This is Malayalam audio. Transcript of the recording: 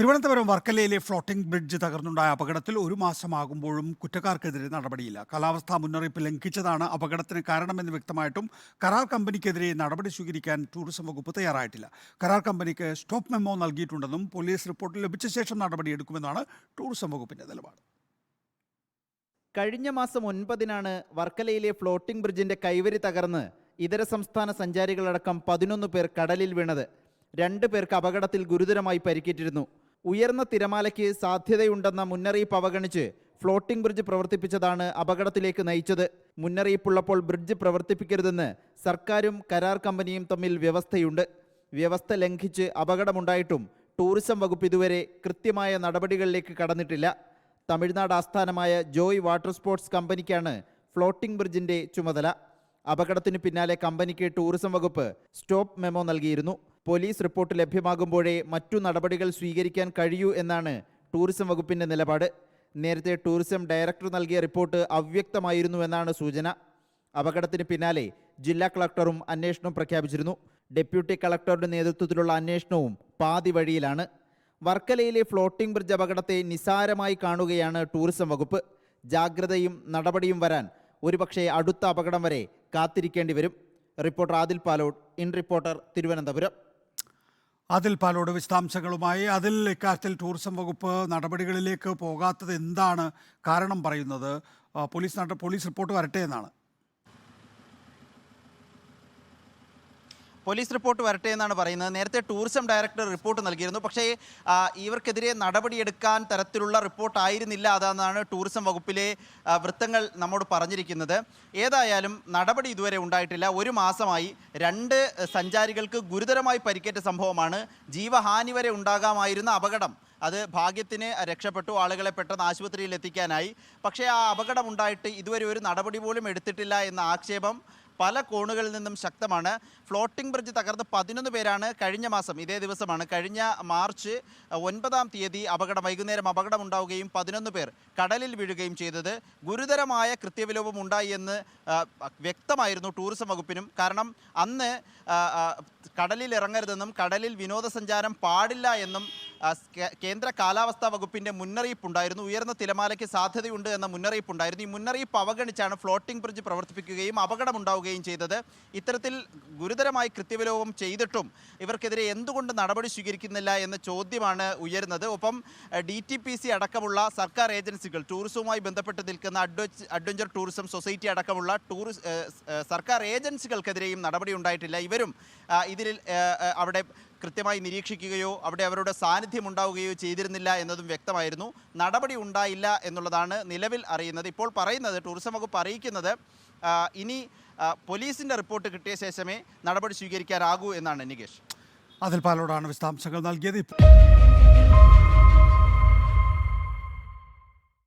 തിരുവനന്തപുരം വർക്കലയിലെ ഫ്ലോട്ടിംഗ് ബ്രിഡ്ജ് തകർന്നുണ്ടായ അപകടത്തിൽ ഒരു മാസമാകുമ്പോഴും കുറ്റക്കാർക്കെതിരെ നടപടിയില്ല. കാലാവസ്ഥാ മുന്നറിയിപ്പ് ലംഘിച്ചതാണ് അപകടത്തിന് കാരണമെന്ന് വ്യക്തമായിട്ടും കരാർ കമ്പനിക്കെതിരെ നടപടി സ്വീകരിക്കാൻ ടൂറിസം വകുപ്പ് തയ്യാറായിട്ടില്ല. കരാർ കമ്പനിക്ക് സ്റ്റോപ്പ് മെമ്മോ നൽകിയിട്ടുണ്ടെന്നും പോലീസ് റിപ്പോർട്ട് ലഭിച്ച ശേഷം നടപടിയെടുക്കുമെന്നാണ് ടൂറിസം വകുപ്പിന്റെ നിലപാട്. കഴിഞ്ഞ മാസം ഒൻപതിനാണ് വർക്കലയിലെ ഫ്ലോട്ടിംഗ് ബ്രിഡ്ജിന്റെ കൈവരി തകർന്ന് ഇതര സംസ്ഥാന സഞ്ചാരികളടക്കം പതിനൊന്ന് പേർ കടലിൽ വീണത്. രണ്ടു പേർക്ക് അപകടത്തിൽ ഗുരുതരമായി പരിക്കേറ്റിരുന്നു. ഉയർന്ന തിരമാലയ്ക്ക് സാധ്യതയുണ്ടെന്ന മുന്നറിയിപ്പ് അവഗണിച്ച് ഫ്ലോട്ടിംഗ് ബ്രിഡ്ജ് പ്രവർത്തിപ്പിച്ചതാണ് അപകടത്തിലേക്ക് നയിച്ചത്. മുന്നറിയിപ്പുള്ളപ്പോൾ ബ്രിഡ്ജ് പ്രവർത്തിപ്പിക്കരുതെന്ന് സർക്കാരും കരാർ കമ്പനിയും തമ്മിൽ വ്യവസ്ഥയുണ്ട്. വ്യവസ്ഥ ലംഘിച്ച് അപകടമുണ്ടായിട്ടും ടൂറിസം വകുപ്പ് ഇതുവരെ കൃത്യമായ നടപടികളിലേക്ക് കടന്നിട്ടില്ല. തമിഴ്നാട് ആസ്ഥാനമായ ജോയ് വാട്ടർ സ്പോർട്സ് കമ്പനിക്കാണ് ഫ്ലോട്ടിംഗ് ബ്രിഡ്ജിന്റെ ചുമതല. അപകടത്തിന് പിന്നാലെ കമ്പനിക്ക് ടൂറിസം വകുപ്പ് സ്റ്റോപ്പ് മെമോ നൽകിയിരുന്നു. പോലീസ് റിപ്പോർട്ട് ലഭ്യമാകുമ്പോഴേ മറ്റു നടപടികൾ സ്വീകരിക്കാൻ കഴിയൂ എന്നാണ് ടൂറിസം വകുപ്പിന്റെ നിലപാട്. നേരത്തെ ടൂറിസം ഡയറക്ടർ നൽകിയ റിപ്പോർട്ട് അവ്യക്തമായിരുന്നുവെന്നാണ് സൂചന. അപകടത്തിന് പിന്നാലെ ജില്ലാ കളക്ടറും അന്വേഷണം പ്രഖ്യാപിച്ചിരുന്നു. ഡെപ്യൂട്ടി കളക്ടറുടെ നേതൃത്വത്തിലുള്ള അന്വേഷണവും പാതി വഴിയിലാണ്. വർക്കലയിലെ ഫ്ലോട്ടിംഗ് ബ്രിഡ്ജ് അപകടത്തെ നിസാരമായി കാണുകയാണ് ടൂറിസം വകുപ്പ്. ജാഗ്രതയും നടപടിയും വരാൻ ഒരുപക്ഷെ അടുത്ത അപകടം വരെ കാത്തിരിക്കേണ്ടി വരും. Reporter Adil Palode in reporter Thiruvananthapuram. അതിൽ പാലോട് വിശദാംശങ്ങളുമായി. അതിൽ ഇക്കാര്യത്തിൽ ടൂറിസം വകുപ്പ് നടപടികളിലേക്ക് പോകാത്തത് എന്താണ് കാരണം പറയുന്നത്? പോലീസ് പോലീസ് റിപ്പോർട്ട് വരട്ടെ എന്നാണ്. പോലീസ് റിപ്പോർട്ട് വരട്ടെ എന്നാണ് പറയുന്നത്. നേരത്തെ ടൂറിസം ഡയറക്ടർ റിപ്പോർട്ട് നൽകിയിരുന്നു. പക്ഷേ ഇവർക്കെതിരെ നടപടിയെടുക്കാൻ തരത്തിലുള്ള റിപ്പോർട്ട് ആയിരുന്നില്ല അതെന്നാണ് ടൂറിസം വകുപ്പിലെ വൃത്തങ്ങൾ നമ്മോട് പറഞ്ഞിരിക്കുന്നത്. ഏതായാലും നടപടി ഇതുവരെ ഉണ്ടായിട്ടില്ല. ഒരു മാസമായി രണ്ട് സഞ്ചാരികൾക്ക് ഗുരുതരമായി പരിക്കേറ്റ സംഭവമാണ്. ജീവഹാനി വരെ ഉണ്ടാകാമായിരുന്ന അപകടം. അത് ഭാഗ്യത്തിന് രക്ഷപ്പെട്ടു. ആളുകളെ പെട്ടെന്ന് ആശുപത്രിയിൽ എത്തിക്കാനായി പക്ഷേ ആ അപകടം ഉണ്ടായിട്ട് ഇതുവരെ ഒരു നടപടി പോലും എടുത്തിട്ടില്ല എന്ന ആക്ഷേപം പല കോണുകളിൽ നിന്നും ശക്തമാണ്. ഫ്ലോട്ടിംഗ് ബ്രിഡ്ജ് തകർന്ന് പതിനൊന്ന് പേരാണ് കഴിഞ്ഞ മാസം ഇതേ ദിവസമാണ് കഴിഞ്ഞ മാർച്ച് ഒൻപതാം തീയതി അപകടം വൈകുന്നേരം അപകടം ഉണ്ടാവുകയും പതിനൊന്ന് പേർ കടലിൽ വീഴുകയും ചെയ്തത്. ഗുരുതരമായ കൃത്യവിലോപം ഉണ്ടായി എന്ന് വ്യക്തമായിരുന്നു ടൂറിസം വകുപ്പിനും. കാരണം അന്ന് കടലിൽ ഇറങ്ങരുതെന്നും കടലിൽ വിനോദസഞ്ചാരം പാടില്ല എന്നും കേന്ദ്ര കാലാവസ്ഥാ വകുപ്പിന്റെ മുന്നറിയിപ്പ് ഉണ്ടായിരുന്നു ഉയർന്ന തിരമാലയ്ക്ക് സാധ്യതയുണ്ട് എന്ന മുന്നറിയിപ്പ് ഉണ്ടായിരുന്നു ഈ മുന്നറിയിപ്പ് അവഗണിച്ചാണ് ഫ്ലോട്ടിംഗ് ബ്രിഡ്ജ് പ്രവർത്തിപ്പിക്കുകയും അപകടമുണ്ടാവുകയും ചെയ്തത്. ഇത്തരത്തിൽ ഗുരുതരമായി കൃത്യവിലോപം ചെയ്തിട്ടും ഇവർക്കെതിരെ എന്തുകൊണ്ട് നടപടി സ്വീകരിക്കുന്നില്ല എന്ന ചോദ്യമാണ് ഉയരുന്നത്. ഒപ്പം ഡി ടി പി സി അടക്കമുള്ള സർക്കാർ ഏജൻസികൾ ടൂറിസവുമായി ബന്ധപ്പെട്ട് നിൽക്കുന്ന അഡ്വ- അഡ്വഞ്ചർ ടൂറിസം സൊസൈറ്റി അടക്കമുള്ള ടൂറിസ് സർക്കാർ ഏജൻസികൾക്കെതിരെയും നടപടി ഉണ്ടായിട്ടില്ല. ഇവരും ഇതിൽ അവിടെ കൃത്യമായി നിരീക്ഷിക്കുകയോ അവിടെ അവരുടെ സാന്നിധ്യം ഉണ്ടാവുകയോ ചെയ്തിരുന്നില്ല എന്നതും വ്യക്തമായിരുന്നു. നടപടി ഉണ്ടായില്ല എന്നുള്ളതാണ് നിലവിൽ അറിയുന്നത്. ഇപ്പോൾ പറയുന്നത് ടൂറിസം വകുപ്പ് അറിയിക്കുന്നത് ഇനി പോലീസിന്റെ റിപ്പോർട്ട് കിട്ടിയ ശേഷമേ നടപടി സ്വീകരിക്കാനാകൂ എന്നാണ് നികേഷ്. അതിൽ പാലോടാണ് വിശദാംശങ്ങൾ നൽകിയത്.